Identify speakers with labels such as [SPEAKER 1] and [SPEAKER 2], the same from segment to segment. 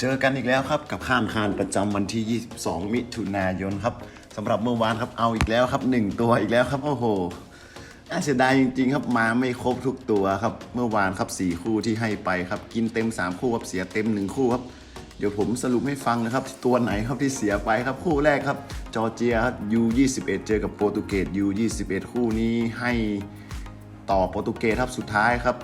[SPEAKER 1] เจอกันอีกแล้วครับกับข้ามคานประจำวันที่ 22 มิถุนายนครับสำหรับเมื่อวานครับเอาอีกแล้วครับ 1 ตัวอีกแล้วครับโอ้โหน่าเสียดายจริงๆครับมาไม่ครบทุกตัวครับ เมื่อวานครับ 4 คู่ที่ให้ไปครับ กินเต็ม 3 คู่ครับเสียเต็ม 1 คู่ครับเดี๋ยวผมสรุปให้ฟังนะครับ ตัวไหนครับที่เสียไปครับ คู่แรกครับ จอร์เจียครับ U21 เจอกับโปรตุเกส U21 คู่นี้ให้ต่อโปรตุเกสครับสุดท้ายครับ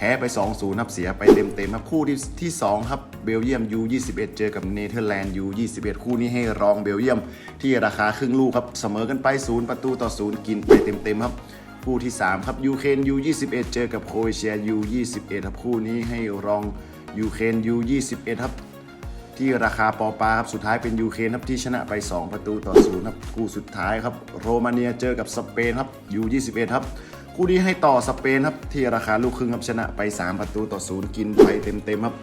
[SPEAKER 1] แพ้ไป 2-0ครับเสียไปเต็มๆครับคู่ที่ที่ 2 ครับเบลเยียม U21 เจอกับเนเธอร์แลนด์ U21 คู่นี้ให้รองเบลเยียม ที่ราคาครึ่งลูกครับเสมอกันไป 0 ประตูต่อ 0 กินไปเต็มๆครับคู่ที่ 3 ครับยูเครน U21 เจอกับโครเอเชีย U21 ครับคู่นี้ให้รองยูเครน U21 ครับที่ราคาปอปาครับสุดท้ายเป็นยูเครนครับที่ชนะไป 2 ประตูต่อ0ครับคู่สุดท้ายครับโรมาเนียเจอกับสเปนครับ U21 ครับ คู่นี้ให้ต่อสเปนครับที่ราคาลูกครึ่งครับชนะไป 3 ประตูต่อ0กินไปเต็มๆครับ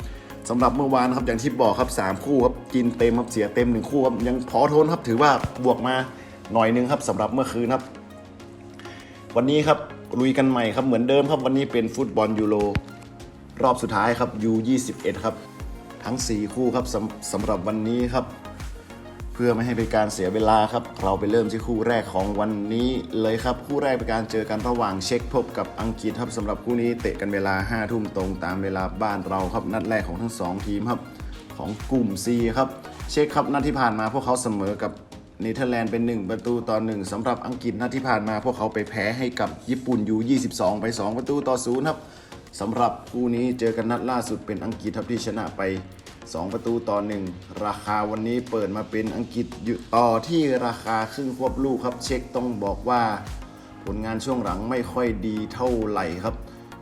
[SPEAKER 1] สำหรับเมื่อวานครับอย่างที่บอกครับ 3 คู่ครับกินเต็มครับเสียเต็ม1คู่ครับยังพอทนครับถือว่าบวกมาหน่อยนึงครับสำหรับเมื่อคืนครับ วันนี้ครับลุยกันใหม่ครับเหมือนเดิมครับวันนี้เป็นฟุตบอลยูโรรอบสุดท้ายครับ U21 ครับทั้ง 4 คู่ครับสำสำหรับวันนี้ครับ เพื่อไม่ให้เป็นการเสียเวลาครับ เราไปเริ่มที่คู่แรกของวันนี้เลยครับ คู่แรกเป็นการเจอกันระหว่างเช็กพบกับอังกฤษครับสำหรับคู่นี้เตะกันเวลา5ทุ่มตรงตามเวลาบ้านเราครับนัดแรกของทั้งสองทีมครับของกลุ่ม C ครับเช็กครับนัดที่ผ่านมาพวกเขาเสมอกับเนเธอร์แลนด์เป็น 1 ประตูต่อ1สำหรับอังกฤษนัดที่ผ่านมาพวกเขาไปแพ้ให้กับญี่ปุ่นอยู่22 ไป 2 ประตูต่อ0ครับสำหรับคู่นี้เจอกันนัดล่าสุดเป็นอังกฤษครับที่ชนะไป 2 ประตูต่อ 1 ราคาวันนี้เปิดมาเป็นอังกฤษอยู่ต่อที่ราคาครึ่งควบลูกครับ เช็คต้องบอกว่า ผลงานช่วงหลังไม่ค่อยดีเท่าไหร่ครับ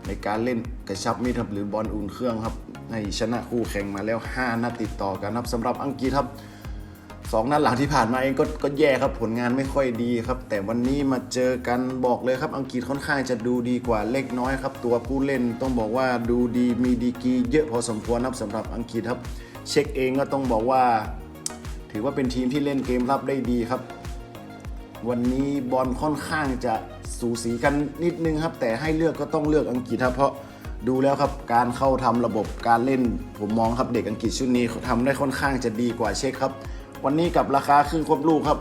[SPEAKER 1] ในการเล่นกระชับมิตรครับหรือบอลอุ่นเครื่องครับในชนะคู่แข่งมาแล้ว 5นัดติดต่อกันครับสำหรับอังกฤษครับ สองนัดหลังที่ผ่านมาเองก็ก็แย่ครับผลงานไม่ค่อยดีครับ แต่วันนี้มาเจอกันบอกเลยครับ อังกฤษค่อนข้างจะดูดีกว่าเล็กน้อยครับ ตัวผู้เล่นต้องบอกว่าดูดีมีดีกรีเยอะพอสมควรครับสำหรับอังกฤษครับ เช็คเองก็ต้องบอกว่า ถือว่าเป็นทีมที่เล่นเกมรับได้ดีครับ วันนี้บอลค่อนข้างจะสูสีกันนิดนึงครับ แต่ให้เลือกก็ต้องเลือกอังกฤษครับเพราะดูแล้วครับการเข้าทำระบบการเล่นผมมองครับเด็กอังกฤษชุดนี้ทำได้ค่อนข้างจะดีกว่าเช็คครับ วันนี้กับราคาครึ่งควบลูกครับ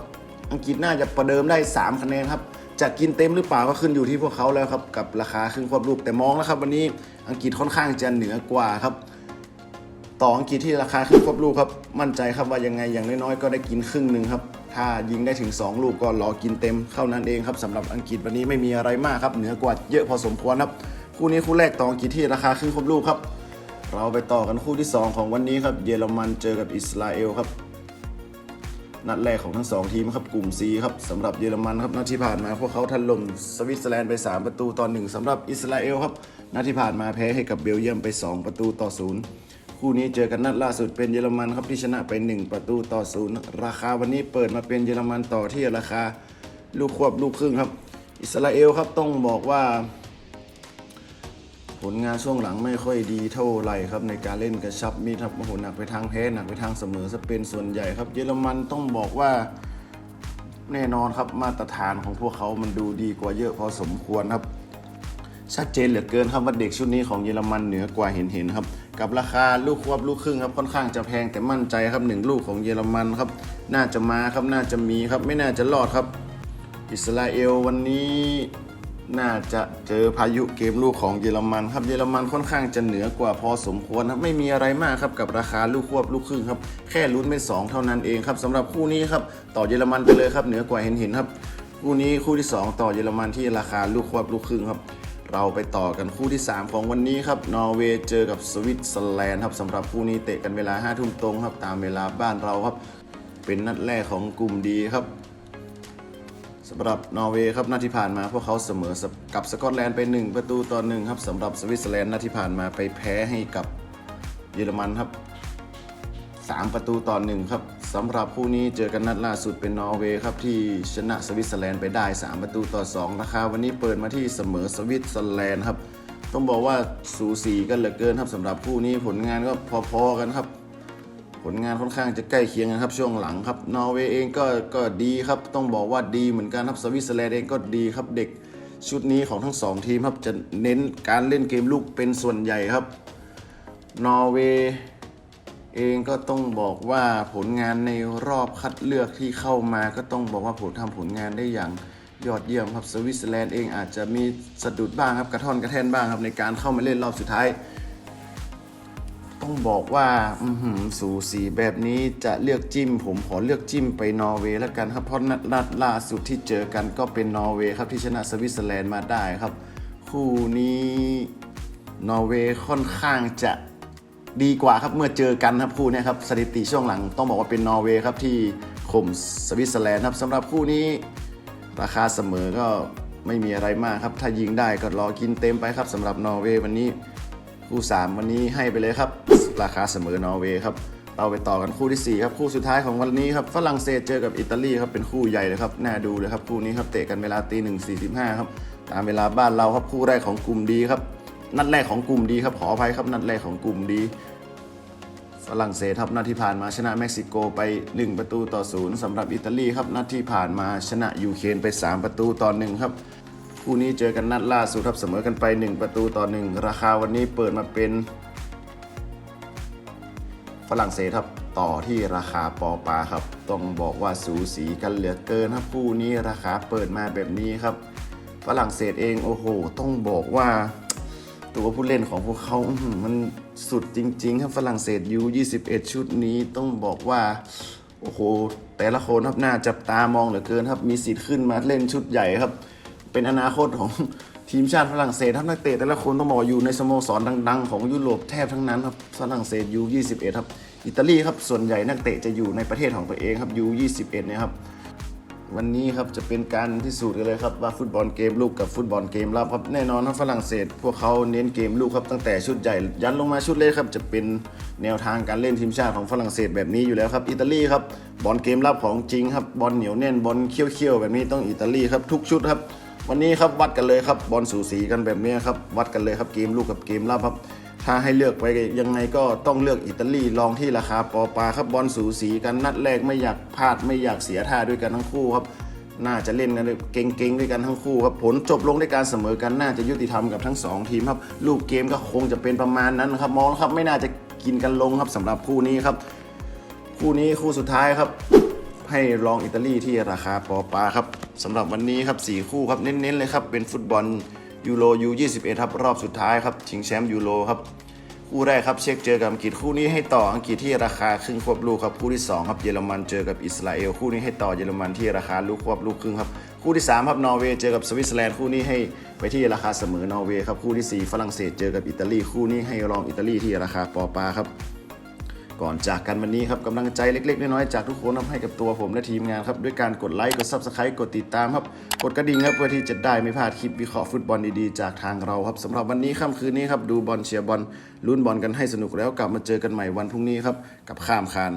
[SPEAKER 1] อังกฤษน่าจะประเดิมได้ 3 คะแนนครับจะกินเต็มหรือเปล่าก็ขึ้นอยู่ที่พวกเขาแล้วครับกับราคาครึ่งควบลูกแต่มองแล้วครับ วันนี้อังกฤษค่อนข้างจะเหนือกว่าครับ ต่ออังกฤษที่ราคาครึ่งควบลูกครับ มั่นใจครับว่ายังไงอย่างน้อยๆก็ได้กินครึ่งหนึ่งครับ ถ้ายิงได้ถึง 2 ลูกก็รอกินเต็มเท่านั้นเองครับสำหรับอังกฤษวันนี้ไม่มีอะไรมากครับเหนือกว่าเยอะพอสมควรครับคู่นี้คู่แรกต่ออังกฤษที่ราคาครึ่งควบลูกครับ เราไปต่อกันคู่ที่ 2 ของวันนี้ครับเยอรมันเจอกับอิสราเอลครับ นัดแรกของทั้งสองทีมครับกลุ่ม C ครับสำหรับเยอรมันครับนัดที่ผ่านมาพวกเขาทันลมสวิตเซอร์แลนด์ไป 3 ประตูต่อ1สำหรับอิสราเอลครับนัดที่ผ่านมาแพ้ให้กับเบลเยียมไป 2 ประตูต่อ0คู่นี้เจอกันนัดล่าสุดเป็นเยอรมันครับที่ชนะไป 1 ประตูต่อ0ราคาวันนี้เปิดมาเป็นเยอรมันต่อที่ราคาลูกควบลูกครึ่งครับ อิสราเอลครับต้องบอกว่า ผลงานช่วงหลังไม่ค่อยดีเท่าไหร่ครับในการเล่นกระชับมีทับโอ้โหหนักไปทางแพ้หนักไปทางเสมอซะเป็นส่วนใหญ่ครับ เยอรมันต้องบอกว่าแน่นอนครับมาตรฐานของพวกเขามันดูดีกว่าเยอะพอสมควรครับชัดเจนเหลือเกินครับว่าเด็กชุดนี้ของเยอรมันเหนือกว่าเห็นเห็นครับ กับราคาลูกควบลูกครึ่งครับค่อนข้างจะแพงแต่มั่นใจครับหนึ่งลูกของเยอรมันครับ น่าจะมาครับน่าจะมีครับไม่น่าจะรอดครับ อิสราเอลวันนี้ น่าจะเจอพายุเกมลูกของเยอรมันครับเยอรมันค่อนข้างจะเหนือกว่าพอสมควรครับไม่มีอะไรมากครับกับราคาลูกควบลูกครึ่งครับแค่ลุ้นไม่สองเท่านั้นเองครับสำหรับคู่นี้ครับต่อเยอรมันไปเลยครับเหนือกว่าเห็นเห็นครับคู่นี้คู่ที่ 2 ต่อเยอรมันที่ราคาลูกควบลูกครึ่งครับเราไปต่อกันคู่ที่ 3 ของวันนี้ครับ นอร์เวย์เจอกับสวิตเซอร์แลนด์ครับสำหรับคู่นี้เตะกันเวลา5ทุ่มตรงครับตามเวลาบ้านเราครับ เป็นนัดแรกของกลุ่มดีครับ สำหรับนอร์เวย์ครับนัดที่ผ่านมาพวกเขาเสมอกับสกอตแลนด์ไป 1 ประตูต่อ1ครับสำหรับสวิตเซอร์แลนด์นัดที่ผ่านมาไปแพ้ให้กับเยอรมันครับ 3 ประตูต่อ1ครับสำหรับคู่นี้เจอกันนัดล่าสุดเป็นนอร์เวย์ครับที่ชนะสวิตเซอร์แลนด์ไปได้ 3 ประตูต่อ2ราคาวันนี้เปิดมาที่เสมอสวิตเซอร์แลนด์ครับต้องบอกว่าสูสีกันเหลือเกินครับสำหรับคู่นี้ผลงานก็พอๆกันครับ ผลงานค่อนข้างจะใกล้เคียงกันครับช่วงหลังครับนอร์เวย์เองก็ก็ดีครับต้องบอกว่าดีเหมือนกันครับสวิตเซอร์แลนด์เองก็ดีครับเด็กชุดนี้ของทั้งสองทีมครับจะเน้นการเล่นเกมลูกเป็นส่วนใหญ่ครับนอร์เวย์เองก็ต้องบอกว่าผลงานในรอบคัดเลือกที่เข้ามาก็ต้องบอกว่าผลทำผลงานได้อย่างยอดเยี่ยมครับสวิตเซอร์แลนด์เองอาจจะมีสะดุดบ้างครับกระท่อนกระแท่นบ้างครับในการเข้ามาเล่นรอบสุดท้าย ต้องบอกว่าอืสูสีแบบนี้จะเลือกจิ้ม ผมขอเลือกจิ้มไปนอร์เวย์แล้วกันครับ เพราะนัดล่าสุดที่เจอกันก็เป็นนอร์เวย์ครับที่ชนะสวิตเซอร์แลนด์มาได้ครับ คู่นี้นอร์เวย์ค่อนข้างจะดีกว่าครับเมื่อเจอกันครับคู่นี้ครับสถิติช่วงหลัง ต้องบอกว่าเป็นนอร์เวย์ครับที่ข่มสวิตเซอร์แลนด์ครับสำหรับคู่นี้ ราคาเสมอก็ไม่มีอะไรมากครับ ถ้ายิงได้ก็รอกินเต็มไปครับสำหรับนอร์เวย์วันนี้คู่ 3 วันนี้ให้ไปเลยครับ ราคาเสมอนอร์เวย์ครับเราไปต่อกันคู่ที่ 4 ครับคู่สุดท้ายของวันนี้ครับฝรั่งเศสเจอกับอิตาลีครับเป็นคู่ใหญ่เลยครับน่าดูเลยครับคู่นี้ครับเตะกันเวลาตีหนึ่งสี่สิบห้าครับตามเวลาบ้านเราครับคู่แรกของกลุ่มดีครับนัดแรกของกลุ่มดีครับขออภัยครับนัดแรกของกลุ่มดีฝรั่งเศสครับนัดที่ผ่านมาชนะเม็กซิโกไป 1 ประตูต่อศูนย์สำหรับอิตาลีครับนัดที่ผ่านมาชนะยูเครนไป 3 ประตูต่อหนึ่งครับคู่นี้เจอกันนัดล่าสุดครับเสมอกันไป 1 ประตูต่อหนึ่งราคาวันนี้เปิดมาเป็น ฝรั่งเศสครับต่อที่ราคาปอปลาครับ ต้องบอกว่าสูสีกันเหลือเกินครับคู่นี้ราคาเปิดมาแบบนี้ครับ ฝรั่งเศสเองโอ้โห ต้องบอกว่า ตัวผู้เล่นของพวกเขามันสุดจริง ๆ ครับฝรั่งเศสยู21 ชุดนี้ต้องบอกว่าโอ้โหแต่ละคนครับน่าจับตามองเหลือเกินครับ มีสิทธิ์ขึ้นมาเล่นชุดใหญ่ครับ เป็นอนาคตของ ทีมชาติฝรั่งเศสครับนักเตะแต่ละคนต้องบอกว่าอยู่ในสโมสรดังๆ ของยุโรปแทบทั้งนั้นครับฝรั่งเศสยู21ครับอิตาลีครับส่วนใหญ่นักเตะจะอยู่ในประเทศของตัวเองครับยู21เนี่ยครับวันนี้ครับจะเป็นการพิสูจน์กันเลยครับว่าฟุตบอลเกมลูกกับฟุตบอลเกมรับครับแน่นอนครับฝรั่งเศส พวกเขาเน้นเกมลูกครับตั้งแต่ชุดใหญ่ยันลงมาชุดเล็กครับจะเป็นแนวทางการเล่นทีมชาติของฝรั่งเศสแบบนี้อยู่แล้วครับอิตาลีครับบอลเกมรับของจริงครับบอลเหนียวแน่นบอลเขี้ยวๆแบบนี้ต้องอิตาลีครับทุกชุดครับ วันนี้ครับวัดกันเลยครับบอลสูสีกันแบบนี้ครับวัดกันเลยครับเกมลูกกับเกมรับครับ ถ้าให้เลือกไปยังไงก็ต้องเลือกอิตาลีลองที่ราคาปอปาครับบอลสูสีกันนัดแรกไม่อยากพลาดไม่อยากเสียท่าด้วยกันทั้งคู่ครับน่าจะเล่นกันเก่งๆด้วยกันทั้งคู่ครับผลจบลงด้วยการเสมอกันน่าจะยุติธรรมกับทั้งสองทีมครับลูกเกมก็คงจะเป็นประมาณนั้นครับมองครับไม่น่าจะกินกันลงครับสำหรับคู่นี้ครับ คู่นี้คู่สุดท้ายครับ ให้ลองอิตาลีที่ราคาปอปาครับ สำหรับวันนี้ครับสี่คู่ครับเน้นๆเลยครับเป็นฟุตบอลยูโรยู21ครับรอบสุดท้ายครับชิงแชมป์ยูโรครับคู่แรกครับเช็คเจอกับอังกฤษคู่นี้ให้ต่ออังกฤษที่ราคาครึ่งควบลูกครับคู่ที่2ครับเยอรมันเจอกับอิสราเอลคู่นี้ให้ต่อเยอรมันที่ราคาลูกควบลูกครึ่งครับคู่ที่3ครับนอร์เวย์เจอกับสวิตเซอร์แลนด์คู่นี้ให้ไปที่ราคาเสมอนอร์เวย์ครับคู่ที่ 4 ฝรั่งเศสเจอกับอิตาลีคู่นี้ให้ลองอิตาลีที่ราคาปอปาครับ ก่อนจากกันวันนี้ครับกำลังใจเล็กๆ น้อยๆจากทุกคนทำให้กับตัวผมและทีมงานครับด้วยการกดไลค์กด Subscribe กดติดตามครับกดกระดิ่งครับเพื่อที่จะได้ไม่พลาดคลิปวิเคราะห์ฟุตบอลดีๆ จากทางเราครับสำหรับวันนี้ค่ำคืนนี้ครับดูบอลเชียร์บอลลุ้นบอลกันให้สนุกแล้วกลับมาเจอกันใหม่วันพรุ่งนี้ครับกับข้ามคาน